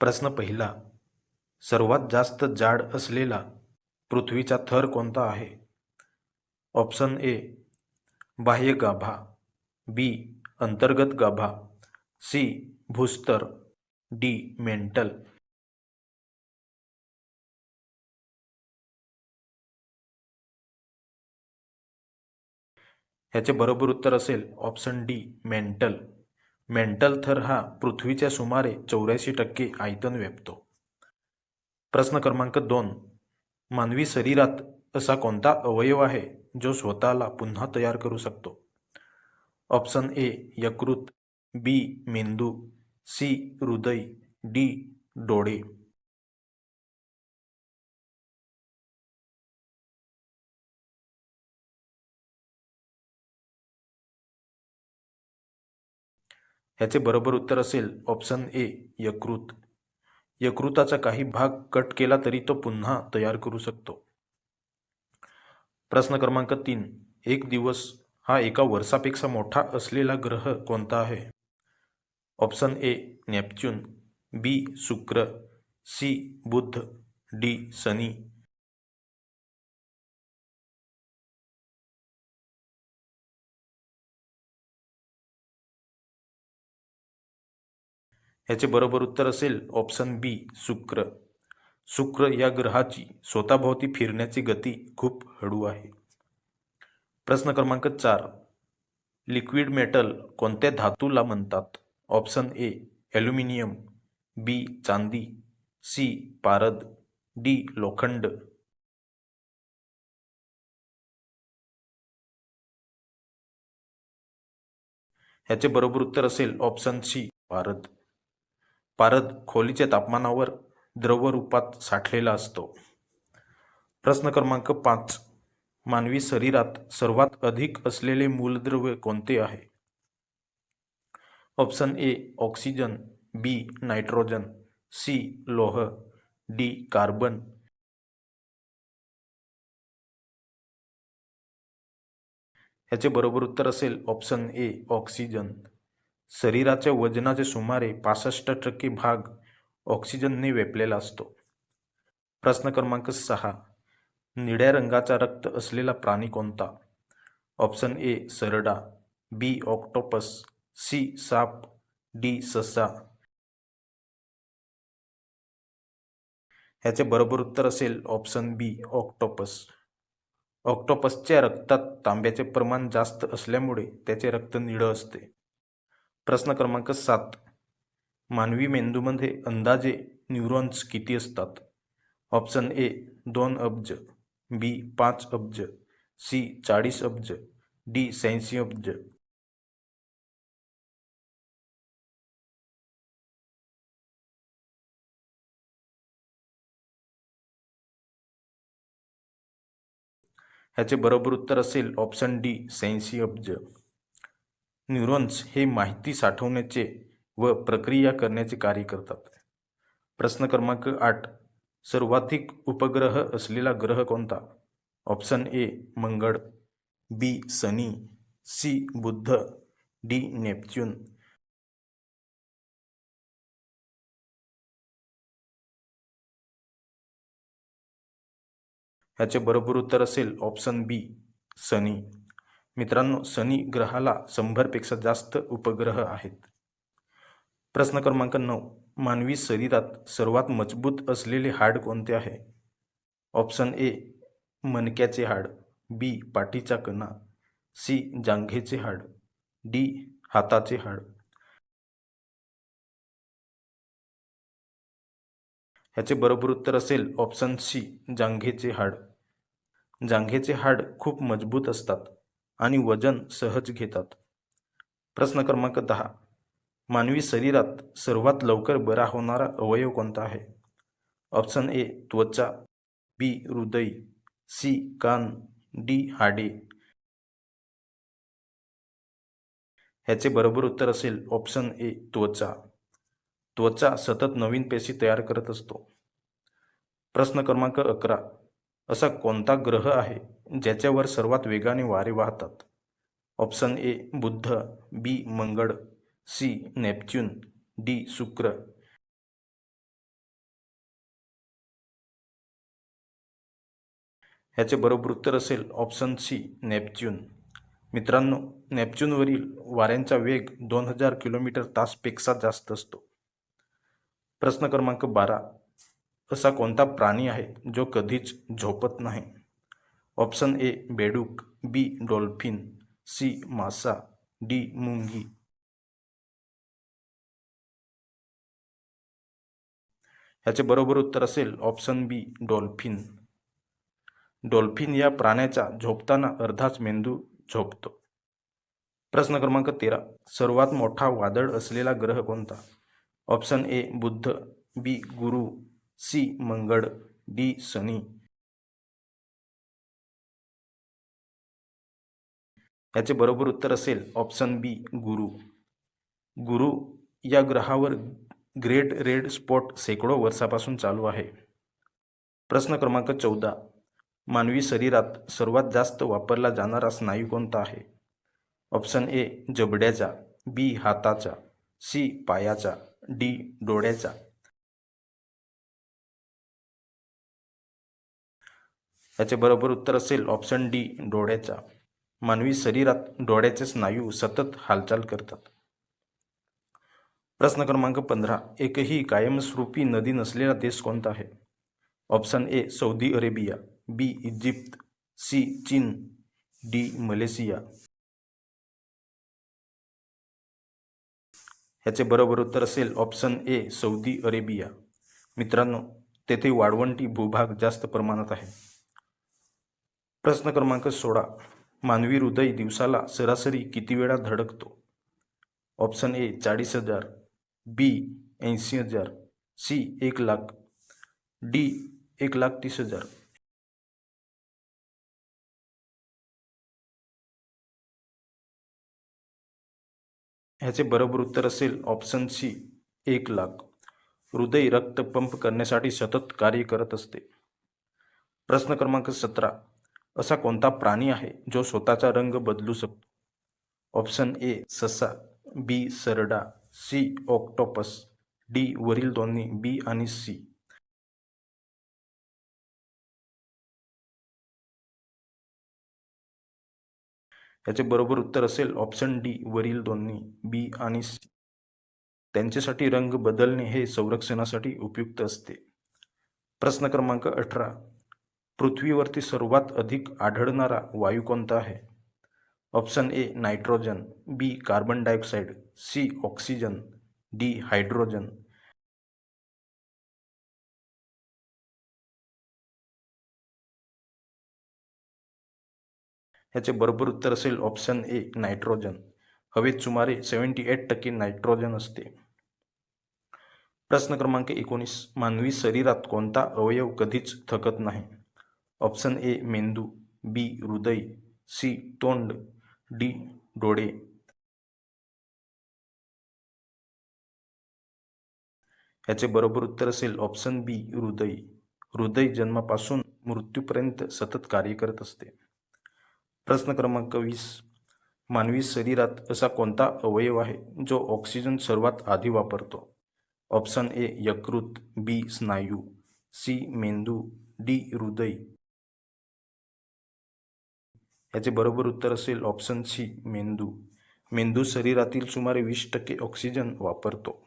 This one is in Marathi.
प्रश्न पहिला सर्वात जास्त जाड असलेला पृथ्वीचा थर कोणता आहे? ऑप्शन ए बाह्य गाभा बी अंतर्गत गाभा सी भूस्तर डी मेंटल. ह्याचे बरोबर उत्तर असेल ऑप्शन डी मेंटल. मेंटल थर हा पृथ्वीच्या सुमारे चौऱ्याऐंशी टक्के आयतन व्यापतो. प्रश्न क्रमांक दोन. मानवी शरीरात असा कोणता अवयव आहे जो स्वतःला पुन्हा तयार करू शकतो? ऑप्शन ए यकृत बी मेंदू सी हृदय डी डोळे. ह्याचे बरोबर उत्तर असेल ऑप्शन ए यकृत. यकृताचा काही भाग कट केला तरी तो पुन्हा तयार करू शकतो. प्रश्न क्रमांक तीन. एक दिवस हा एका वर्षापेक्षा मोठा असलेला ग्रह कोणता आहे? ऑप्शन ए नेपच्यून बी शुक्र. सी बुध. डी शनी. ह्याचे बरोबर उत्तर असेल ऑप्शन बी शुक्र. शुक्र या ग्रहाची स्वतःभोवती फिरण्याची गती खूप हळू आहे. प्रश्न क्रमांक चार. लिक्विड मेटल कोणत्या धातूला म्हणतात? ऑप्शन ए ॲल्युमिनियम बी चांदी सी पारद डी लोखंड. ह्याचे बरोबर उत्तर असेल ऑप्शन सी पारद. पारद खोलीच्या तापमानावर द्रवरूपात साठलेला असतो. प्रश्न क्रमांक पाच. मानवी शरीरात सर्वात अधिक असलेले मूलद्रव्य कोणते आहे? Option A oxygen B nitrogen C लोह डी कार्बन. ह्याचे बरोबर उत्तर असेल ऑप्शन ए ऑक्सिजन. शरीराच्या वजनाचे सुमारे पासष्ट टक्के भाग ऑक्सिजनने व्यापलेला असतो. प्रश्न क्रमांक सहा. निळ्या रंगाचा रक्त असलेला प्राणी कोणता? Option A सरडा. B octopus. C साप. डी ससा. ह्याचे बरोबर उत्तर असेल ऑप्शन बी ऑक्टोपस. ऑक्टोपसच्या रक्तात तांब्याचे प्रमाण जास्त असल्यामुळे त्याचे रक्त निळं असते. प्रश्न क्रमांक सात. मानवी मेंदूमध्ये अंदाजे न्यूरॉन्स किती असतात? ऑप्शन ए दोन अब्ज बी पाच अब्ज सी चाळीस अब्ज डी शहाऐंशी अब्ज. ह्याचे बरोबर उत्तर असेल ऑप्शन डी शहाऐंशी अब्ज. न्यूरॉन्स हे माहिती साठवण्याचे व प्रक्रिया करण्याचे कार्य करतात. प्रश्न क्रमांक आठ. सर्वाधिक उपग्रह असलेला ग्रह कोणता? ऑप्शन ए मंगळ बी सनी सी बुद्ध डी नेपच्यून. ह्याचे बरोबर उत्तर असेल ऑप्शन बी सनी मित्रांनो शनी ग्रहाला शंभरपेक्षा जास्त उपग्रह आहेत. प्रश्न क्रमांक नऊ. मानवी शरीरात सर्वात मजबूत असलेले हाड कोणते आहे? ऑप्शन ए मणक्याचे हाड बी पाठीचा कणा सी जांघेचे हाड डी हाताचे हाड. ह्याचे बरोबर उत्तर असेल ऑप्शन सी जांघेचे हाड. जांघेचे हाड खूप मजबूत असतात. आणि वजन सहज घेतात. प्रश्न क्रमांक दहा. मानवी शरीरात सर्वात लवकर बरा होणारा अवयव कोणता आहे? ऑप्शन ए त्वचा बी हृदय सी कान डी हाडे. ह्याचे बरोबर उत्तर असेल ऑप्शन ए त्वचा. त्वचा सतत नवीन पेशी तयार करत असतो. प्रश्न क्रमांक अकरा. असा कोणता ग्रह आहे? ज्याच्यावर सर्वात वेगाने वारे वाहतात. ऑप्शन ए बुद्ध. बी मंगळ. C Neptune. डी शुक्र. ह्याचे बरोबर उत्तर असेल ऑप्शन सी नेपच्यून. मित्रांनो नेपच्यूनवरील वाऱ्यांचा वेग दोन हजार किलोमीटर तासपेक्षा जास्त असतो. प्रश्न क्रमांक बारा. असा कोणता प्राणी आहे जो कधीच झोपत नाही? ऑप्शन ए बेडूक बी डॉल्फिन सी मासा डी मुंगी. ह्याचे बरोबर उत्तर असेल ऑप्शन बी डॉल्फिन. डॉल्फिन या प्राण्याचा झोपताना अर्धाच मेंदू झोपतो. प्रश्न क्रमांक तेरा सर्वात मोठा वादळ असलेला ग्रह कोणता? ऑप्शन ए बुद्ध बी गुरु सी मंगळ डी शनी याचे बरोबर उत्तर असेल ऑप्शन बी गुरु. गुरु या ग्रहावर ग्रेट रेड स्पॉट शेकडो वर्षापासून चालू आहे. प्रश्न क्रमांक चौदा. मानवी शरीरात सर्वात जास्त वापरला जाणारा स्नायू कोणता आहे? ऑप्शन ए जबड्याचा. बी हाताचा. सी पायाचा. डी डोळ्याचा. याचे बरोबर उत्तर असेल ऑप्शन डी डोळ्याचा. मानवी शरीरात डोळ्याचे स्नायू सतत हालचाल करतात. प्रश्न क्रमांक पंधरा एकही कायमस्वरूपी नदी नसलेला देश कोणता आहे? Option A Saudi Arabia B Egypt C चीन डी मलेशिया ह्याचे बरोबर उत्तर असेल ऑप्शन ए सौदी अरेबिया मित्रांनो तेथे वाळवंटी भूभाग जास्त प्रमाणात आहे. प्रश्न क्रमांक सोळा मानवी हृदय दिवसाला सरासरी किती वेळा धडकतो? ऑप्शन ए चाळीस हजार. बी ऐंशी हजार. सी एक लाख. डी एक लाख तीस हजार. ह्याचे बरोबर उत्तर असेल ऑप्शन सी एक लाख. हृदय रक्त पंप करण्यासाठी सतत कार्य करत असते. प्रश्न क्रमांक सतरा. असा कोणता प्राणी आहे जो स्वतःचा रंग बदलू शकतो? ऑप्शन ए ससा बी सरडा सी ऑक्टोपस डी वरील दोन्ही बी आणि सी. याचे बरोबर उत्तर असेल ऑप्शन डी वरील दोन्ही बी आणि सी. त्यांच्यासाठी रंग बदलणे हे संरक्षणासाठी उपयुक्त असते. प्रश्न क्रमांक अठरा पृथ्वीवरती सर्वात अधिक आढळणारा वायू कोणता आहे? Option A nitrogen B carbon dioxide C oxygen D hydrogen. ह्याचे बरोबर उत्तर असेल ऑप्शन ए नायट्रोजन. हवेत सुमारे सेवन्टी एट टक्के नायट्रोजन असते. प्रश्न क्रमांक एकोणीस मानवी शरीरात कोणता अवयव कधीच थकत नाही? ऑप्शन ए मेंदू बी हृदय सी तोंड डी डोळे. याचे बरोबर उत्तर असेल ऑप्शन बी हृदय. हृदय जन्मापासून मृत्यूपर्यंत सतत कार्य करत असते. प्रश्न क्रमांक वीस. मानवी शरीरात असा कोणता अवयव आहे जो ऑक्सिजन सर्वात आधी वापरतो? ऑप्शन ए यकृत बी स्नायू सी मेंदू डी हृदय. याचे बरोबर उत्तर असेल ऑप्शन सी मेंदू. मेंदू शरीरातील सुमारे वीस टक्के ऑक्सिजन वापरतो.